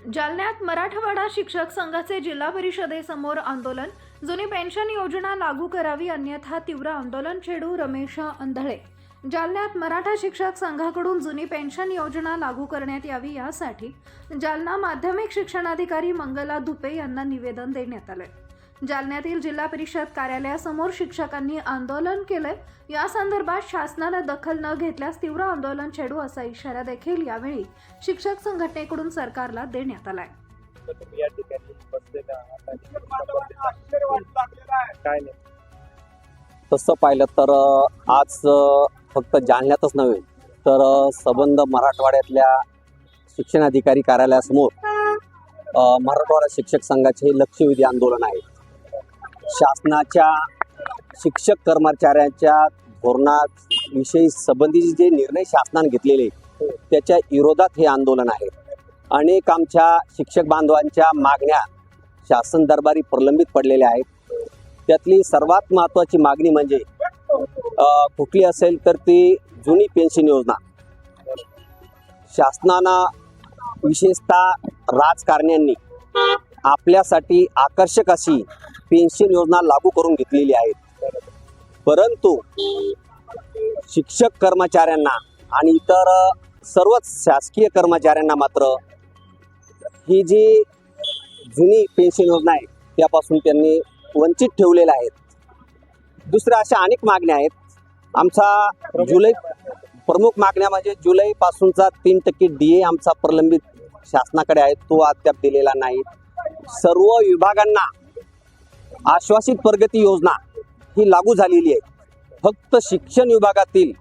जालन्यात मराठवाडा शिक्षक संघाचे जिल्हा परिषदेसमोर आंदोलन. जुनी पेन्शन योजना लागू करावी अन्यथा तीव्र आंदोलन छेडू रमेश अंधळे. जालन्यात मराठा शिक्षक संघाकडून जुनी पेन्शन योजना लागू करण्यात यावी यासाठी जालना माध्यमिक शिक्षणाधिकारी मंगला धुपे यांना निवेदन देण्यात आले जालन्यातील जिल्हा परिषद कार्यालयासमोर शिक्षकांनी आंदोलन केलंय. या संदर्भात शासनानं दखल न घेतल्यास तीव्र आंदोलन छेडू असा इशारा देखील यावेळी शिक्षक संघटनेकडून सरकारला देण्यात आलाय. तसं पाहिलं तर आज फक्त जालन्यातच नव्हे तर सबंध मराठवाड्यातल्या शिक्षणाधिकारी कार्यालयासमोर मराठवाडा शिक्षक संघाचे हे लक्षवेधी आंदोलन आहे. शासनाच्या शिक्षक कर्मचाऱ्यांच्या धोरणाविषयी संबंधीचे जे निर्णय शासनाने घेतलेले त्याच्या विरोधात हे आंदोलन आहे. अनेक आमच्या शिक्षक बांधवांच्या मागण्या शासन दरबारी प्रलंबित पडलेल्या आहेत. त्यातली सर्वात महत्त्वाची मागणी म्हणजे कुठली असेल तर ती जुनी पेन्शन योजना. शासनानं विशेषतः राजकारण्यांनी आपल्यासाठी आकर्षक अशी पेन्शन योजना लागू करून घेतलेली आहे. परंतु शिक्षक कर्मचाऱ्यांना आणि इतर सर्वच शासकीय कर्मचाऱ्यांना मात्र ही जी जुनी पेन्शन योजना आहे त्यापासून त्यांनी वंचित ठेवलेल्या आहेत. दुसऱ्या अशा अनेक मागण्या आहेत. आमचा जुलै प्रमुख मागण्या म्हणजे जुलैपासूनचा तीन टक्के डी ए आमचा प्रलंबित शासनाकडे आहे तो अद्याप दिलेला नाही. सर्व विभागांना आश्वासित प्रगती योजना ही लागू झालेली आहे. फक्त शिक्षण विभागातील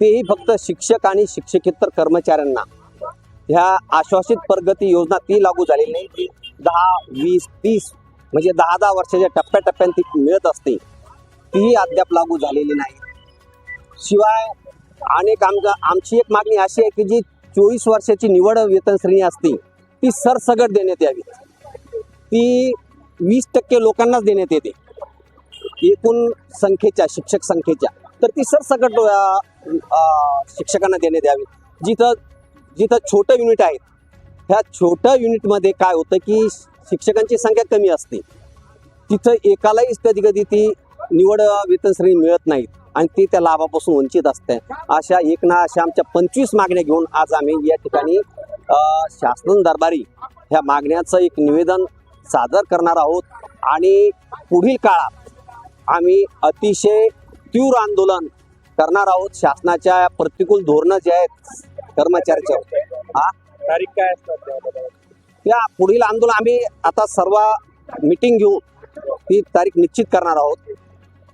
तेही फक्त शिक्षक आणि शिक्षकेतर कर्मचाऱ्यांना ह्या आश्वासित प्रगती योजना ती लागू झालेली नाही. ती दहा वीस तीस म्हणजे दहा दहा वर्षाच्या टप्प्याटप्प्याने ती मिळत असते. तीही अद्याप लागू झालेली नाही. शिवाय अनेक आमचा आमची एक मागणी अशी आहे की जी चोवीस वर्षाची निवड वेतन श्रेणी असते ती सरसगट देण्यात यावी. ती वीस टक्के लोकांनाच देण्यात येते. एकूण संख्येच्या शिक्षक संख्येच्या. तर ती सरसकट अ, शिक्षकांना देण्यात यावी. जिथं जिथं छोटं युनिट आहेत ह्या छोट्या युनिटमध्ये काय होतं की शिक्षकांची संख्या कमी असते. तिथं एकालाही कधी कधी ती निवड वेतन श्रेणी मिळत नाहीत आणि ती त्या लाभापासून वंचित असते. अशा एक ना अशा आमच्या पंचवीस मागण्या घेऊन आज आम्ही या ठिकाणी शासन दरबारी ह्या मागण्याचं एक निवेदन सादर करणार आहोत. आणि पुढील काळात आम्ही अतिशय तीव्र आंदोलन करणार आहोत. शासनाच्या प्रतिकूल धोरणं जे आहेत कर्मचाऱ्याच्या हा? तारीख काय त्याबद्दल? त्या पुढील आंदोलन आम्ही आता सर्व मिटिंग घेऊन ती तारीख निश्चित करणार आहोत.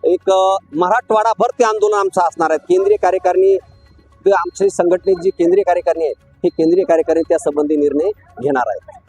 एक मराठवाडाभर ते आंदोलन आमचं असणार आहे. केंद्रीय कार्यकारिणी ते आमच्या संघटनेची जी केंद्रीय कार्यकारिणी आहे हे केंद्रीय कार्यकारिणी त्या संबंधी निर्णय घेणार आहे